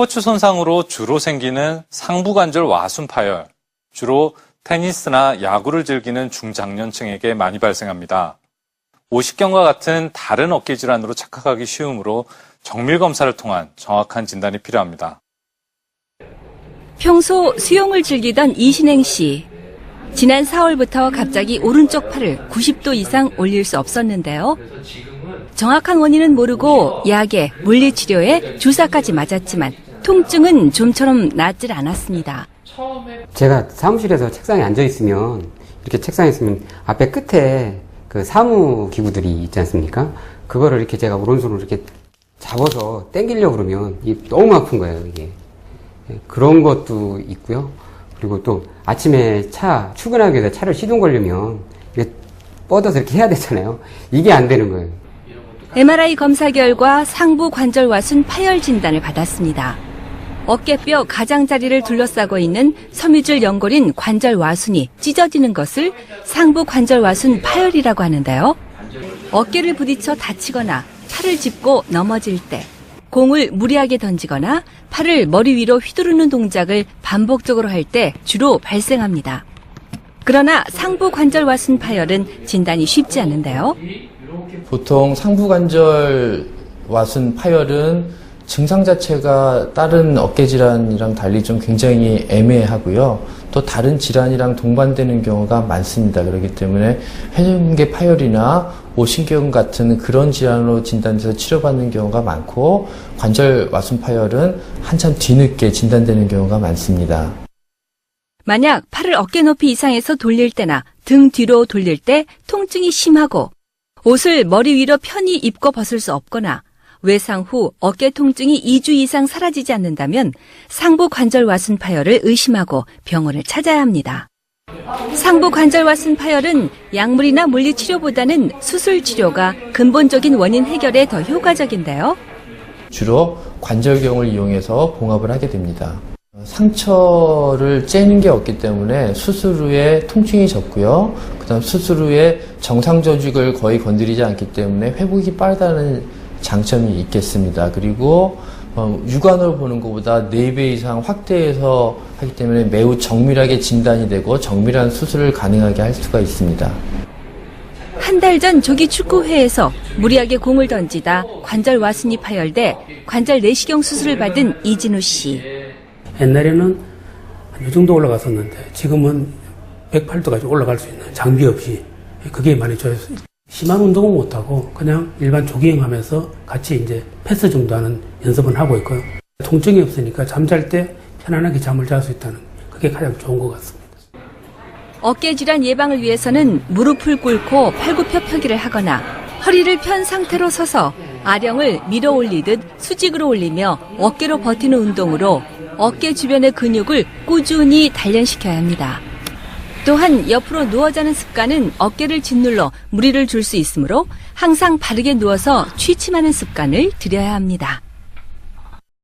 스포츠 손상으로 주로 생기는 상부관절 와순 파열, 주로 테니스나 야구를 즐기는 중장년층에게 많이 발생합니다. 오십견과 같은 다른 어깨 질환으로 착각하기 쉬우므로 정밀 검사를 통한 정확한 진단이 필요합니다. 평소 수영을 즐기던 이신행 씨. 지난 4월부터 갑자기 오른쪽 팔을 90도 이상 올릴 수 없었는데요. 정확한 원인은 모르고 약에 물리치료에 주사까지 맞았지만 통증은 좀처럼 낫질 않았습니다. 제가 사무실에서 책상에 앉아 있으면 이렇게 책상에 있으면 앞에 끝에 그 사무 기구들이 있지 않습니까? 그거를 이렇게 제가 오른손으로 이렇게 잡아서 당기려고 그러면 이 너무 아픈 거예요, 이게. 예, 그런 것도 있고요. 그리고 또 아침에 차 출근하기 위해서 차를 시동 걸려면 이게 뻗어서 이렇게 해야 되잖아요. 이게 안 되는 거예요. MRI 검사 결과 상부 관절 와순 파열 진단을 받았습니다. 어깨뼈 가장자리를 둘러싸고 있는 섬유줄 연골인 관절 와순이 찢어지는 것을 상부 관절 와순 파열이라고 하는데요. 어깨를 부딪혀 다치거나 팔을 짚고 넘어질 때 공을 무리하게 던지거나 팔을 머리 위로 휘두르는 동작을 반복적으로 할 때 주로 발생합니다. 그러나 상부 관절 와순 파열은 진단이 쉽지 않은데요. 보통 상부 관절 와순 파열은 증상 자체가 다른 어깨 질환이랑 달리 좀 굉장히 애매하고요. 또 다른 질환이랑 동반되는 경우가 많습니다. 그렇기 때문에 회전계 파열이나 오신경 같은 그런 질환으로 진단돼서 치료받는 경우가 많고 관절 와순 파열은 한참 뒤늦게 진단되는 경우가 많습니다. 만약 팔을 어깨 높이 이상에서 돌릴 때나 등 뒤로 돌릴 때 통증이 심하고 옷을 머리 위로 편히 입고 벗을 수 없거나 외상 후 어깨 통증이 2주 이상 사라지지 않는다면 상부 관절 와순 파열을 의심하고 병원을 찾아야 합니다. 상부 관절 와순 파열은 약물이나 물리 치료보다는 수술 치료가 근본적인 원인 해결에 더 효과적인데요. 주로 관절경을 이용해서 봉합을 하게 됩니다. 상처를 째는 게 없기 때문에 수술 후에 통증이 적고요. 그다음 수술 후에 정상 조직을 거의 건드리지 않기 때문에 회복이 빠르다는 장점이 있겠습니다. 그리고 어, 육안으로 보는 것보다 4배 이상 확대해서 하기 때문에 매우 정밀하게 진단이 되고 정밀한 수술을 가능하게 할 수가 있습니다. 한 달 전 조기 축구회에서 무리하게 공을 던지다 관절 와순이 파열돼 관절 내시경 수술을 받은 이진우 씨. 옛날에는 한이 정도 올라갔었는데 지금은 108도까지 올라갈 수 있는 장비 없이 그게 많이 좋아졌어요. 심한 운동은 못하고 그냥 일반 조깅 하면서 같이 이제 패스 정도 하는 연습은 하고 있고요. 통증이 없으니까 잠잘 때 편안하게 잠을 잘 수 있다는 그게 가장 좋은 것 같습니다. 어깨 질환 예방을 위해서는 무릎을 꿇고 팔굽혀펴기를 하거나 허리를 편 상태로 서서 아령을 밀어 올리듯 수직으로 올리며 어깨로 버티는 운동으로 어깨 주변의 근육을 꾸준히 단련시켜야 합니다. 또한 옆으로 누워 자는 습관은 어깨를 짓눌러 무리를 줄 수 있으므로 항상 바르게 누워서 취침하는 습관을 들여야 합니다.